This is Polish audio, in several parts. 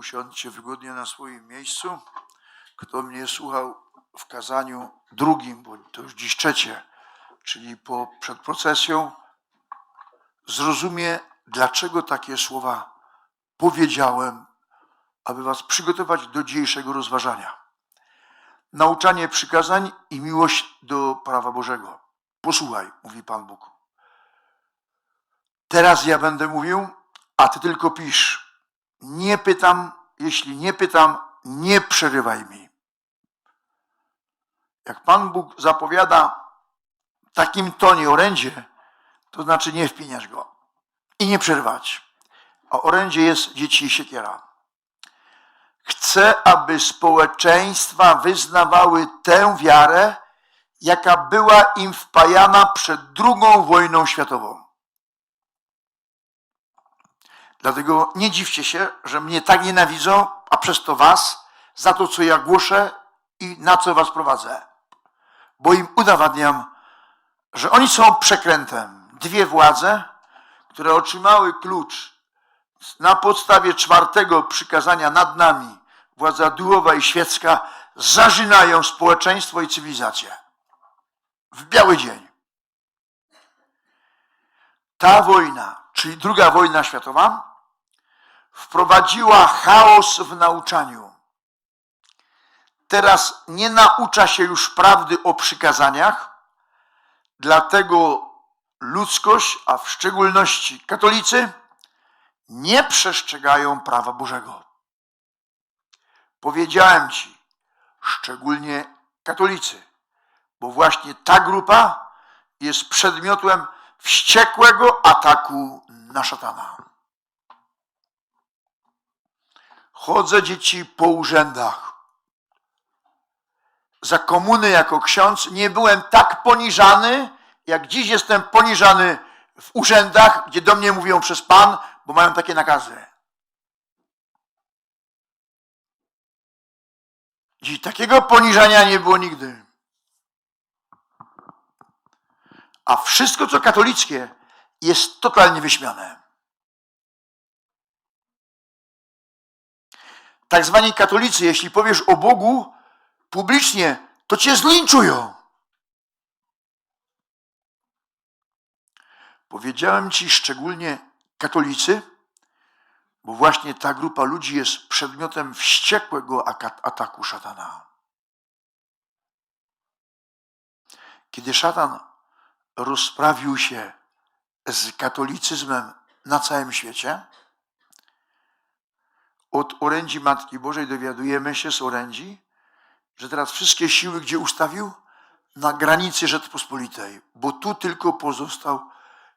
Usiądźcie wygodnie na swoim miejscu. Kto mnie słuchał w kazaniu drugim, bo to już dziś trzecie, czyli po, przed procesją, zrozumie, dlaczego takie słowa powiedziałem, aby was przygotować do dzisiejszego rozważania. Nauczanie przykazań i miłość do prawa Bożego. Posłuchaj, mówi Pan Bóg. Teraz ja będę mówił, a ty tylko pisz. Nie pytam, jeśli nie pytam, nie przerywaj mi. Jak Pan Bóg zapowiada w takim tonie orędzie, to znaczy nie wpiniać go i nie przerwać. A orędzie jest dzieci i siekiera. Chcę, aby społeczeństwa wyznawały tę wiarę, jaka była im wpajana przed II wojną światową. Dlatego nie dziwcie się, że mnie tak nienawidzą, a przez to was, za to, co ja głoszę i na co was prowadzę. Bo im udowadniam, że oni są przekrętem. Dwie władze, które otrzymały klucz na podstawie czwartego przykazania nad nami, władza duchowa i świecka, zażynają społeczeństwo i cywilizację. W biały dzień. Ta wojna, czyli druga wojna światowa, wprowadziła chaos w nauczaniu. Teraz nie naucza się już prawdy o przykazaniach, dlatego ludzkość, a w szczególności katolicy, nie przestrzegają prawa Bożego. Powiedziałem ci, szczególnie katolicy, bo właśnie ta grupa jest przedmiotem wściekłego ataku na szatana. Chodzę dzieci po urzędach. Za komuny jako ksiądz nie byłem tak poniżany, jak dziś jestem poniżany w urzędach, gdzie do mnie mówią przez Pan, bo mają takie nakazy. Dziś takiego poniżania nie było nigdy. A wszystko, co katolickie, jest totalnie wyśmiane. Tak zwani katolicy, jeśli powiesz o Bogu publicznie, to cię zlinczują. Powiedziałem ci szczególnie katolicy, bo właśnie ta grupa ludzi jest przedmiotem wściekłego ataku szatana. Kiedy szatan rozprawił się z katolicyzmem na całym świecie, od orędzi Matki Bożej dowiadujemy się z orędzi, że teraz wszystkie siły gdzie ustawił? Na granicy Rzeczpospolitej, bo tu tylko pozostał,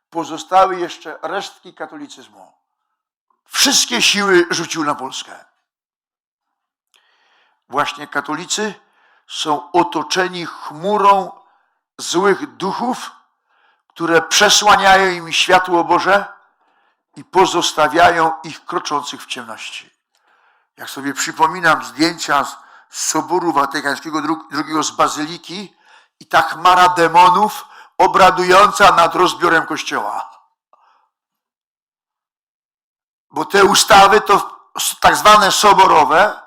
pozostały jeszcze resztki katolicyzmu. Wszystkie siły rzucił na Polskę. Właśnie katolicy są otoczeni chmurą złych duchów, które przesłaniają im światło Boże i pozostawiają ich kroczących w ciemności. Jak sobie przypominam zdjęcia z Soboru Watykańskiego II z Bazyliki i ta chmara demonów obradująca nad rozbiorem kościoła. Bo te ustawy, to tak zwane soborowe,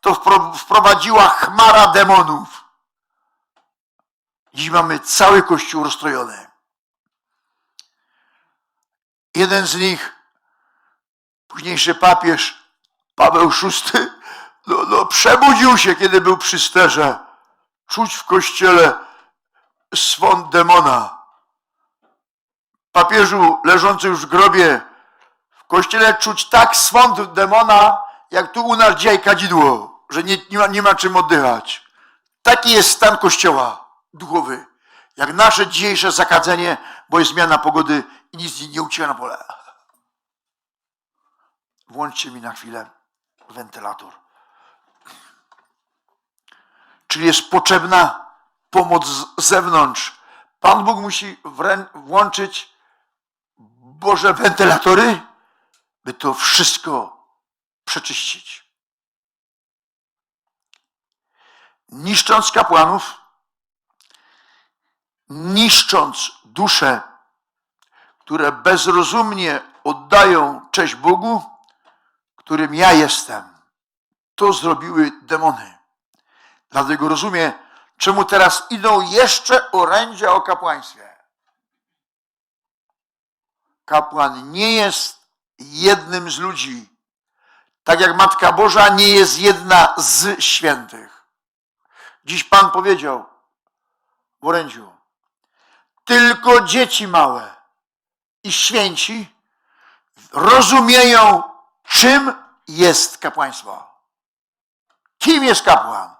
to wpro- wprowadziła chmara demonów. Dziś mamy cały kościół rozstrojony. Jeden z nich, późniejszy papież Paweł VI, no, no, przebudził się, kiedy był przy sterze. Czuć w kościele swąd demona. Papieżu leżący już w grobie, w kościele czuć tak swąd demona, jak tu u nas dzisiaj kadzidło, że nie, nie, ma, nie ma czym oddychać. Taki jest stan kościoła duchowy, jak nasze dzisiejsze zakadzenie, bo jest zmiana pogody i nic nie ucieka na pole. Włączcie mi na chwilę wentylator. Czyli jest potrzebna pomoc z zewnątrz. Pan Bóg musi włączyć Boże wentylatory, by to wszystko przeczyścić. Niszcząc kapłanów, niszcząc dusze, które bezrozumnie oddają cześć Bogu, którym ja jestem. to zrobiły demony. Dlatego rozumie, czemu teraz idą jeszcze orędzia o kapłaństwie. Kapłan nie jest jednym z ludzi, tak jak Matka Boża nie jest jedna z świętych. Dziś Pan powiedział w orędziu, tylko dzieci małe i święci rozumieją, czym jest kapłaństwo. Kim jest kapłan?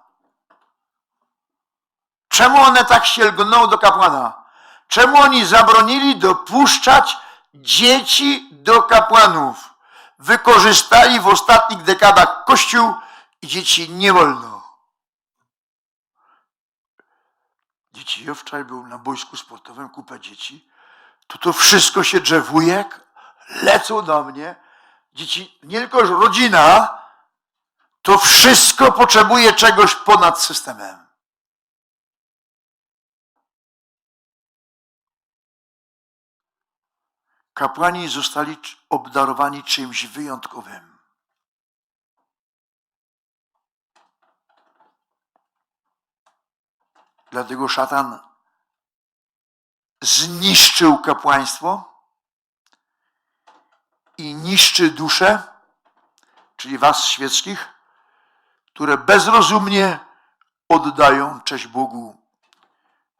Czemu one tak się lgną do kapłana? Czemu oni zabronili dopuszczać dzieci do kapłanów? Wykorzystali w ostatnich dekadach Kościół i dzieci nie wolno. Dzieci, ja wczoraj był na boisku sportowym, kupę dzieci, to to wszystko się drzewuje, lecą do mnie. Dzieci, nie tylko rodzina, to wszystko potrzebuje czegoś ponad systemem. Kapłani zostali obdarowani czymś wyjątkowym. Dlatego szatan zniszczył kapłaństwo i niszczy duszę, czyli was świeckich, które bezrozumnie oddają cześć Bogu,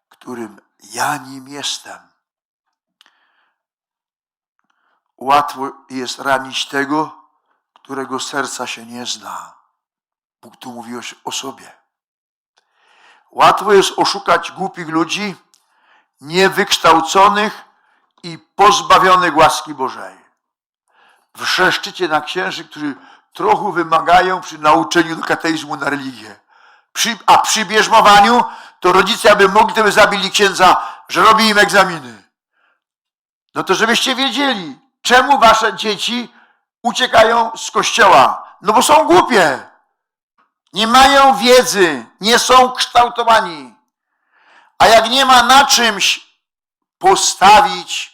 którym ja nim jestem. Łatwo jest ranić tego, którego serca się nie zna. Bóg tu mówi o sobie. Łatwo jest oszukać głupich ludzi, niewykształconych i pozbawionych łaski Bożej. Wrzeszczycie na księży, którzy trochę wymagają przy nauczeniu do kateizmu na religię. Przy, a przy bierzmowaniu to rodzice, aby mogli, to by zabili księdza, że robi im egzaminy. No to żebyście wiedzieli, czemu wasze dzieci uciekają z kościoła. No bo są głupie. Nie mają wiedzy, nie są kształtowani. A jak nie ma na czymś postawić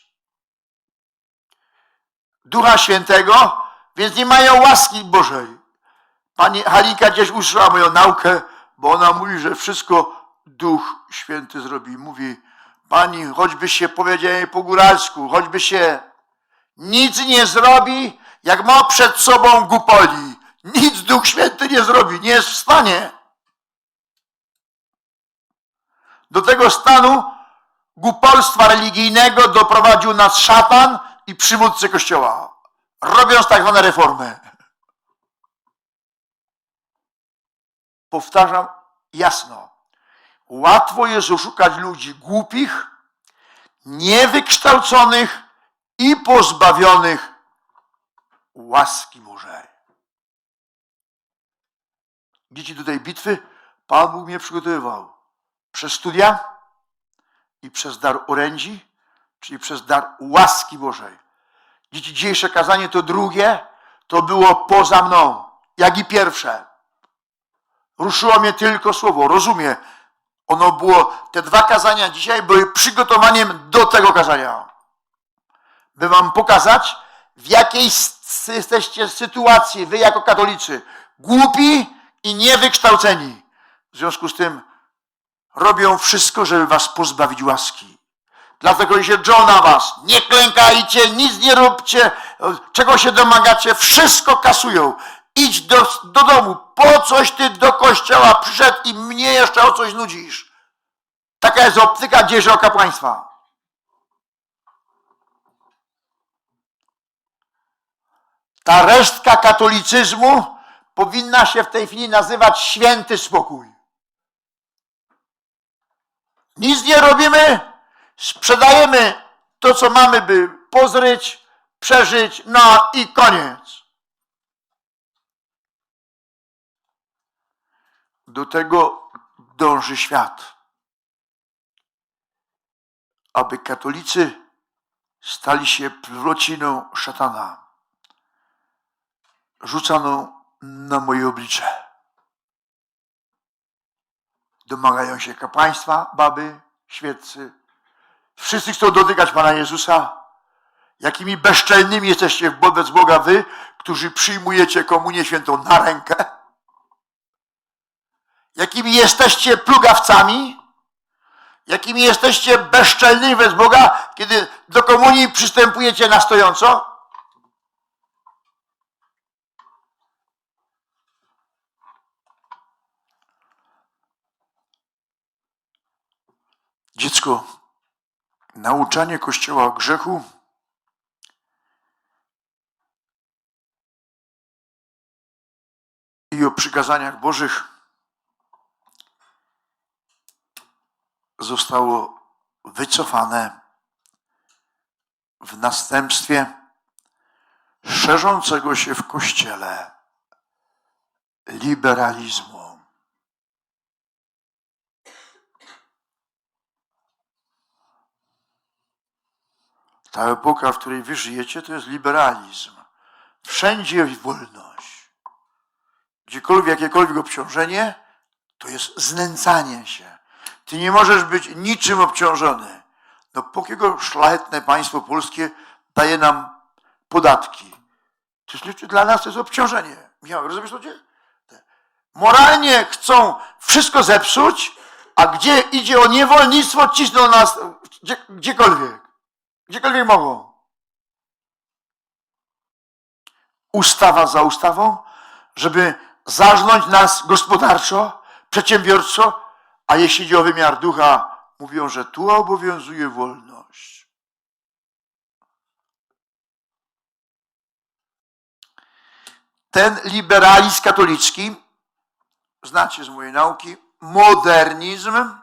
Ducha Świętego, więc nie mają łaski Bożej. Pani Halika gdzieś usłyszała moją naukę, bo ona mówi, że wszystko Duch Święty zrobi. Mówi, pani, choćby się powiedział po góralsku, choćby się nic nie zrobi, jak ma przed sobą gupoli. Nic Duch Święty nie zrobi, nie jest w stanie. Do tego stanu głupolstwa religijnego doprowadził nas szatan i przywódcy Kościoła, robiąc tak zwane reformy. Powtarzam jasno. Łatwo jest oszukać ludzi głupich, niewykształconych i pozbawionych łaski Bożej. Dzieci do tej bitwy Pan Bóg mnie przygotowywał przez studia i przez dar orędzi, czyli przez dar łaski Bożej. Dzisiejsze kazanie to drugie, to było poza mną, jak i pierwsze. Ruszyło mnie tylko słowo, rozumie. Ono było, te dwa kazania dzisiaj były przygotowaniem do tego kazania. By wam pokazać, w jakiej jesteście sytuacji, wy jako katolicy, głupi i niewykształceni. W związku z tym robią wszystko, żeby was pozbawić łaski. Dlatego się drżą na was. Nie klękajcie, nic nie róbcie, czego się domagacie, wszystko kasują. Idź do, do domu. Po coś ty do kościoła przyszedł i mnie jeszcze o coś nudzisz. Taka jest optyka dzieży kapłaństwa. Ta resztka katolicyzmu powinna się w tej chwili nazywać święty spokój. Nic nie robimy, sprzedajemy to, co mamy, by pozryć, przeżyć, no i koniec. Do tego dąży świat. Aby katolicy stali się plwociną szatana, rzucaną na moje oblicze. Domagają się kapłaństwa, baby, świeccy. Wszyscy chcą dotykać Pana Jezusa. Jakimi bezczelnymi jesteście wobec Boga wy, którzy przyjmujecie komunię świętą na rękę. jakimi jesteście plugawcami, jakimi jesteście bezczelnymi wobec Boga, kiedy do komunii przystępujecie na stojąco? Dziecko, nauczanie Kościoła o grzechu i o przykazaniach Bożych zostało wycofane w następstwie szerzącego się w Kościele liberalizmu. Ta epoka, w której wy żyjecie, to jest liberalizm. Wszędzie wolność. Gdziekolwiek, jakiekolwiek obciążenie, to jest znęcanie się. Ty nie możesz być niczym obciążony. No jakiego szlachetne państwo polskie daje nam podatki? To jest, dla nas to jest obciążenie. Michał, rozumiesz to? Gdzie? Moralnie chcą wszystko zepsuć, a gdzie idzie o niewolnictwo, cisną nas gdzie, gdziekolwiek. Gdziekolwiek mogą. Ustawa za ustawą, żeby zarżnąć nas gospodarczo, przedsiębiorczo, a jeśli idzie o wymiar ducha, mówią, że tu obowiązuje wolność. Ten liberalizm katolicki, znacie z mojej nauki, modernizm,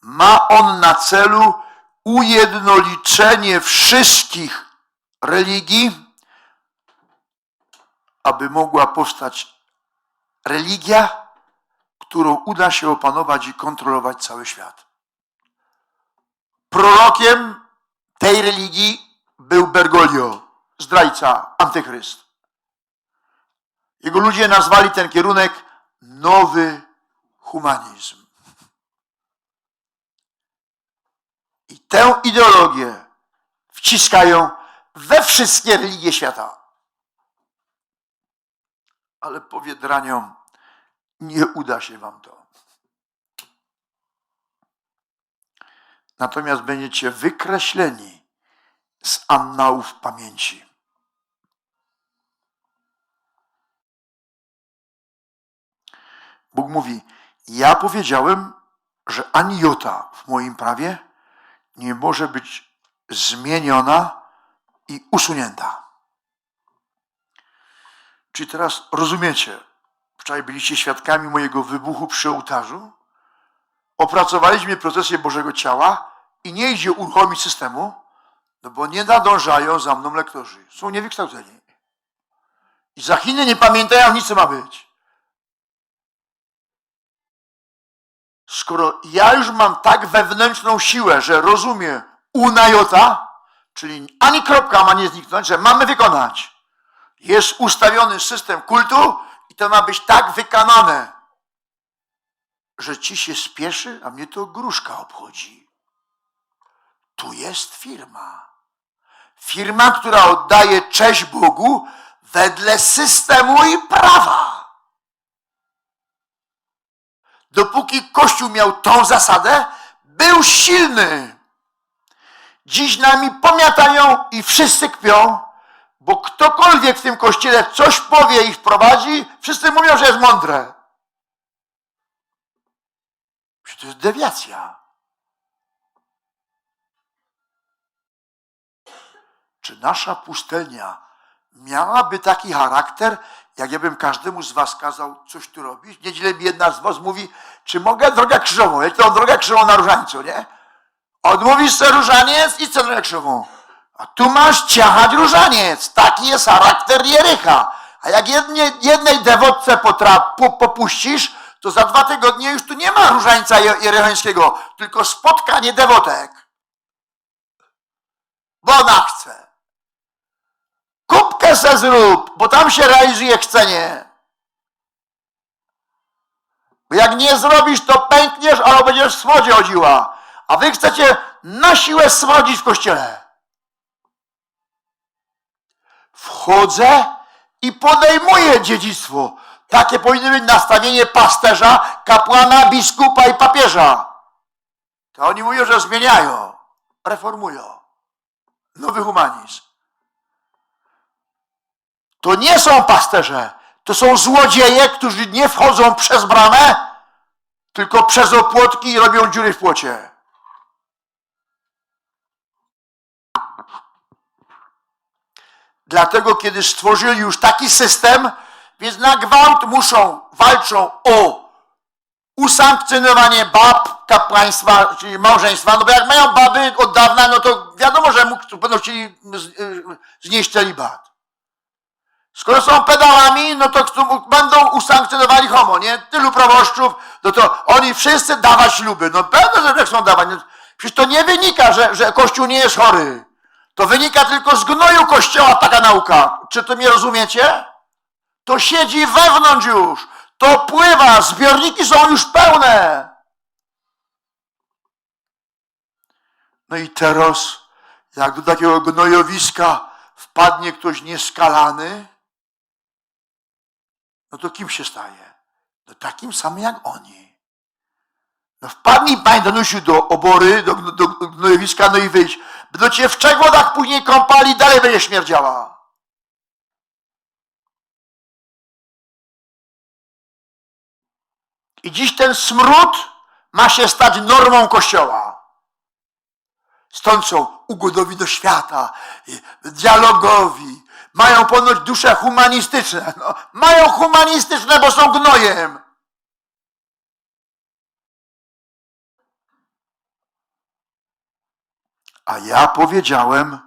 ma on na celu ujednolicenie wszystkich religii, aby mogła powstać religia, którą uda się opanować i kontrolować cały świat. Prorokiem tej religii był Bergoglio, zdrajca, antychryst. Jego ludzie nazwali ten kierunek nowy humanizm. I tę ideologię wciskają we wszystkie religie świata. Ale powie draniom, nie uda się wam to. Natomiast będziecie wykreśleni z annałów pamięci. Bóg mówi: Ja powiedziałem, że ani jota w moim prawie nie może być zmieniona i usunięta. Czy teraz rozumiecie? Wczoraj byliście świadkami mojego wybuchu przy ołtarzu. Opracowaliśmy procesję Bożego Ciała i nie idzie uruchomić systemu, no bo nie nadążają za mną lektorzy. Są niewykształceni. I za Chiny nie pamiętają nic, co ma być. Skoro ja już mam tak wewnętrzną siłę, że rozumiem unajota, czyli ani kropka ma nie zniknąć, że mamy wykonać. Jest ustawiony system kultu i to ma być tak wykonane, że ci się spieszy, a mnie to gruszka obchodzi. Tu jest firma. Firma, która oddaje cześć Bogu wedle systemu i prawa. Dopóki Kościół miał tą zasadę, był silny. Dziś nami pomiatają i wszyscy kpią, bo ktokolwiek w tym kościele coś powie i wprowadzi, wszyscy mówią, że jest mądre. To jest dewiacja. Czy nasza pustelnia miałaby taki charakter, jak ja bym każdemu z was kazał coś tu robić, w niedzielę mi jedna z was mówi, czy mogę drogę krzyżową? Ja to drogę krzyżową na różańcu, nie? Odmówisz sobie różaniec i co drogę krzyżową. A tu masz ciachać różaniec. Taki jest charakter Jerycha. A jak jednie, jednej dewotce potra, po, popuścisz, to za dwa tygodnie już tu nie ma różańca jerychańskiego, tylko spotkanie dewotek. Bo ona chce. Kubkę se zrób, bo tam się realizuje chcenie. Bo jak nie zrobisz, to pękniesz, albo będziesz w smodzie chodziła. A wy chcecie na siłę smodzić w kościele. Wchodzę i podejmuję dziedzictwo. Takie powinno być nastawienie pasterza, kapłana, biskupa i papieża. To oni mówią, że zmieniają, reformują. Nowy humanizm. To nie są pasterze, to są złodzieje, którzy nie wchodzą przez bramę, tylko przez opłotki i robią dziury w płocie. Dlatego, kiedy stworzyli już taki system, więc na gwałt muszą, walczą o usankcjonowanie bab kapłaństwa, czyli małżeństwa, no bo jak mają baby od dawna, no to wiadomo, że będą chcieli y, znieść celibat. Skoro są pedałami, no to będą usankcjonowali homo, nie? Tylu proboszczów, no to oni wszyscy dawać śluby. No pewno, że chcą dawać. No, przecież to nie wynika, że, że Kościół nie jest chory. To wynika tylko z gnoju Kościoła taka nauka. Czy to mnie rozumiecie? To siedzi wewnątrz już. To pływa. Zbiorniki są już pełne. No i teraz, jak do takiego gnojowiska wpadnie ktoś nieskalany, no to kim się staje? No takim samym jak oni. No wpadnij, panie Danusiu, do obory, do, do, do gnojowiska, no i wyjdź. Będą cię w trzech wodach później kąpali, dalej będzie śmierdziała. I dziś ten smród ma się stać normą Kościoła. Stąd są ugodowi do świata, dialogowi, mają ponoć dusze humanistyczne. No, mają humanistyczne, bo są gnojem. A ja powiedziałem,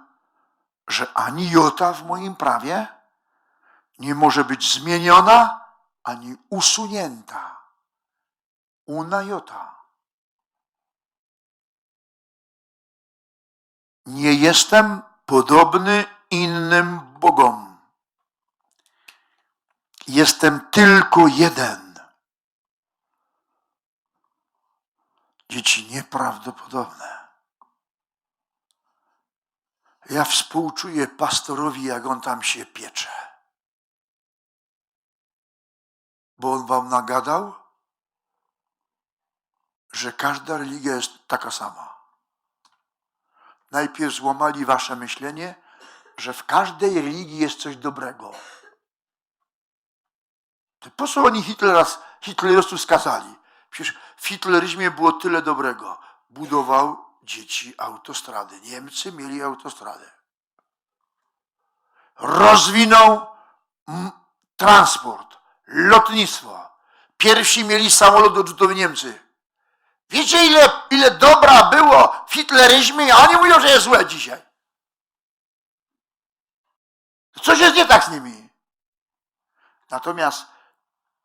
że ani jota w moim prawie nie może być zmieniona ani usunięta. Una jota. Nie jestem podobny innym bogom. Jestem tylko jeden. Dzieci nieprawdopodobne. Ja współczuję pastorowi, jak on tam się piecze. Bo on wam nagadał, że każda religia jest taka sama. Najpierw złamali wasze myślenie, że w każdej religii jest coś dobrego. To po co oni Hitlera, hitlerowców skazali? Przecież w hitleryzmie było tyle dobrego. Budował dzieci autostrady. Niemcy mieli autostradę. Rozwinął transport, lotnictwo. Pierwsi mieli samolot odrzutowy Niemcy. Wiecie, ile, ile dobra było w hitleryzmie, a oni mówią, że jest złe dzisiaj. Coś jest nie tak z nimi. Natomiast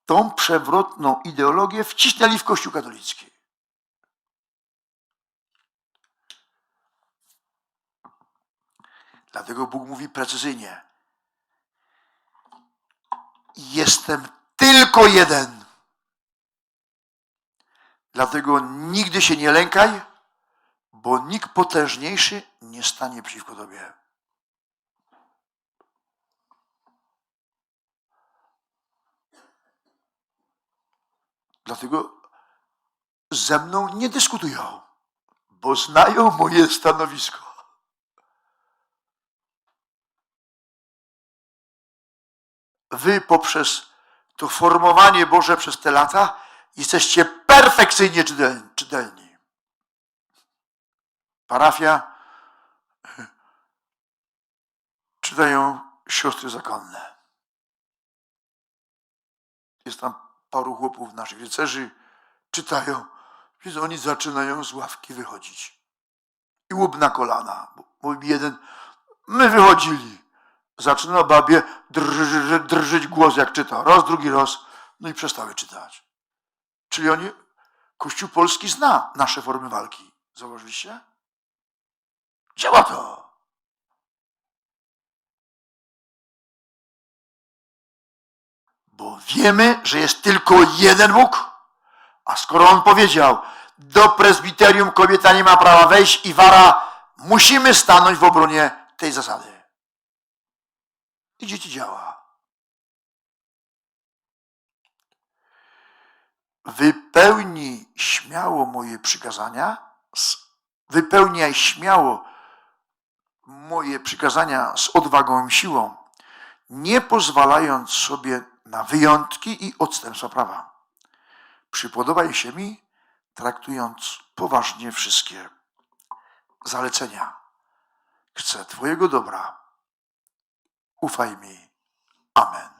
tą przewrotną ideologię wcisnęli w Kościół katolicki. Dlatego Bóg mówi precyzyjnie. Jestem tylko jeden. Dlatego nigdy się nie lękaj, bo nikt potężniejszy nie stanie przeciwko tobie. Dlatego ze mną nie dyskutują, bo znają moje stanowisko. Wy poprzez to formowanie Boże przez te lata jesteście perfekcyjnie czytelni. Parafia czytają siostry zakonne. Jest tam paru chłopów naszych rycerzy, czytają, więc oni zaczynają z ławki wychodzić. I łup na kolana. Mówi jeden, my wychodzili. Zaczyna babie drży, drżyć głos, jak czyta. Raz, drugi raz. No i przestały czytać. Czyli oni, Kościół Polski zna nasze formy walki. Zauważyliście? Działa to. Bo wiemy, że jest tylko jeden Bóg. A skoro On powiedział, do prezbiterium kobieta nie ma prawa wejść i wara, musimy stanąć w obronie tej zasady. I dzieci działa. wypełnij śmiało moje przykazania, wypełniaj śmiało moje przykazania z odwagą i siłą, nie pozwalając sobie na wyjątki i odstępstwa prawa. Przypodobaj się mi, traktując poważnie wszystkie zalecenia. Chcę Twojego dobra. Ufaj mi. Amen.